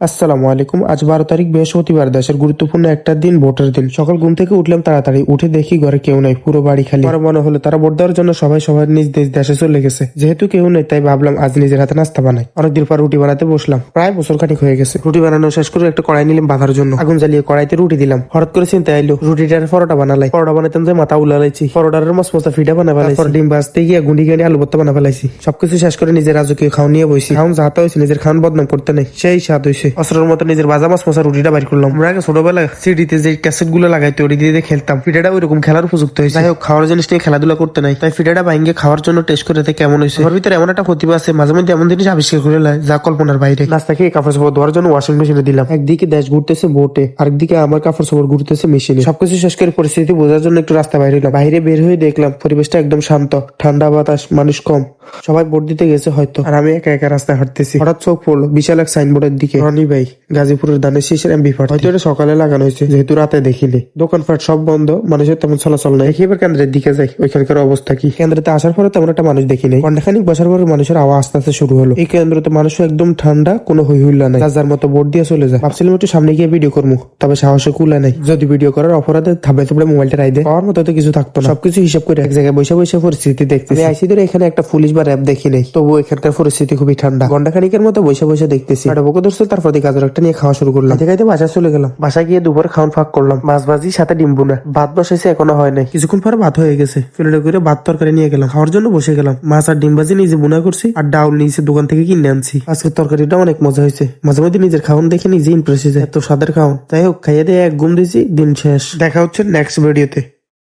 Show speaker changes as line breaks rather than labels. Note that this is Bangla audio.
আসসালামু আলাইকুম। আজ বারো তারিখ, বৃহস্পতিবার, দেশের গুরুত্বপূর্ণ একটা দিন, ভোটের দিন। সকাল ঘুম থেকে উঠলাম তাড়াতাড়ি। উঠে দেখি ঘরে কেউ নাই, পুরো বাড়ি খালি। আমার মনে হলো তারা ভোট দেওয়ার জন্য সবাই সবাই নিজ দেশ, দেশে চলে গেছে। যেহেতু কেউ নেই, তাই ভাবলাম আজ নিজের হাতে নাস্তা বানাই। অনেকদিন পর রুটি বানাতে বসলাম। প্রায় বছর খানিক হয়ে গেছে। রুটি বানানো শেষ করে একটা কড়াই নিলাম বাঁধার জন্য। আগুন জ্বালিয়ে কড়াইতে রুটি দিলাম। হঠাৎ করে চিন্তা এলো রুটিটার পরোটা বানালাই। পরোটা বানাইতাম যে মাথা উলালাইছি। পরোটার মসমসা ফিটা বানা ডিম বাজতে গিয়ে গুঁড়ি গানি আলু ভর্তা বানা ফেলাইছি। সবকিছু শেষ করে নিজের রাজকীয় খাওয়া নিয়ে বসি খাওন যাতে হয়েছে নিজের খাওয়ান বদনাম করতে নেই। সেই স্বাদ হয়েছে অসরের মতো নিজের বাজা মাছ মশা রুটিটা বাইর করলাম। আমরা আগে ছোটবেলায় সিডিতে যে ক্যাসেটগুলো লাগাইতে ওটি দিয়ে খেলতাম। ফিটাটা ওইরকম খেলার উপযুক্ত হয়েছে। যাই হোক খাওয়ার জিনিস নিয়ে খেলাধুলা করতে নাই। তাই ফিটাটা ভাঙ্গে খাওয়ার জন্য টেস্ট করে কেমন হয়েছে। ওর ভিতরে এমন একটা প্রতিভা আছে মাঝে মধ্যে এমন জিনিস আবিষ্কার করে লাই যা কল্পনার বাইরে। নাস্তা খেয়ে কাপড় চোপড় ধোয়ার জন্য ওয়াশিং মেশিনে দিলাম। একদিকে দেশ ঘুরতেছে বোটে আরেকদিকে আমার কাপড় চোপড় ঘুরতেছে মেশিনে সবকিছু শেষ করে পরিস্থিতি বোঝার জন্য একটু রাস্তা বাইরে এলাম বাইরে বের হয়ে দেখলাম পরিবেশটা একদম শান্ত। ঠান্ডা বাতাস মানুষ কম। সবাই ভোট দিতে গেছে হয়তো। আর আমি একা একা রাস্তায় হাঁটতেছি। হঠাৎ চোখ পড়ল বিশাল এক সাইনবোর্ডের দিকে। রনি ভাই গাজীপুরের দানের শীষের এমবি ফাট হয়তো এটা সকালে লাগানো হয়েছে যেহেতু রাতে দেখিলে দোকানপাট সব বন্ধ মানুষের তেমন চলাচল নাই। এবার কেন্দ্রের দিকে যাই ওইখানকার অবস্থা কি? কেন্দ্রতে আসার পরে তেমন একটা মানুষ দেখি নাই। ঘন্টাখানিক বসার পরে মানুষের আওয়াজ আস্তে আস্তে শুরু হলো। এই কেন্দ্রতে মানুষ একদম ঠান্ডা কোনো হই হুল্লা নাই। যার মতো ভোট দিয়ে চলে যায়। ভাবছিলাম একটু সামনে গিয়ে ভিডিও করব তবে সাহসে কুলা নাই। যদি ভিডিও করার অপরাধে থাবে থাবড়ে মোবাইলটা রাই দেয় পাওয়ার মতো তো কিছু থাকতো না। সবকিছু হিসাব করে এক জায়গায় বসে বসে পরিস্থিতি দেখতেছি। আইসি ধরে এখানে একটা পুলিশ বা র্যাব দেখি নেই। তবু এখানকার পরিস্থিতি খুবই ঠান্ডা। ঘণ্টা খানিকের মতো বসে বসে দেখতেছি। একটা বকো ধরছে তারপর দিকে গাজর একটা নিয়ে খাওয়া শুরু করলাম। খাইতে বাসা চলে গেলাম। বাসায় গিয়ে দুপুরে খাওয়ান ফাঁক করলাম। মাছ ভাজি, সাথে ডিম বুনা ভাত বসাইছে, এখনও হয় নাই। কিছুক্ষণ পরে ভাত হয়ে গেছে। ফিল্ডে করে ভাত তরকারি নিয়ে গেলাম। খাওয়ার জন্য বসে গেলাম। মাছ আর ডিম ভাজি নিজে বুনা করছি আর ডাউল নিয়েছে দোকান থেকে কিনে আনছি। আজকের তরকারিটা অনেক মজা হয়েছে। মাঝে মধ্যে নিজের খাওয়ান দেখে নিজে ইমপ্রেস হয়েছে এত স্বাদের খাওয়ান যাই হোক, খাইয়ে দিয়ে এক ঘুম দিয়েছি, দিন শেষ। দেখা হচ্ছে নেক্সট ভিডিওতে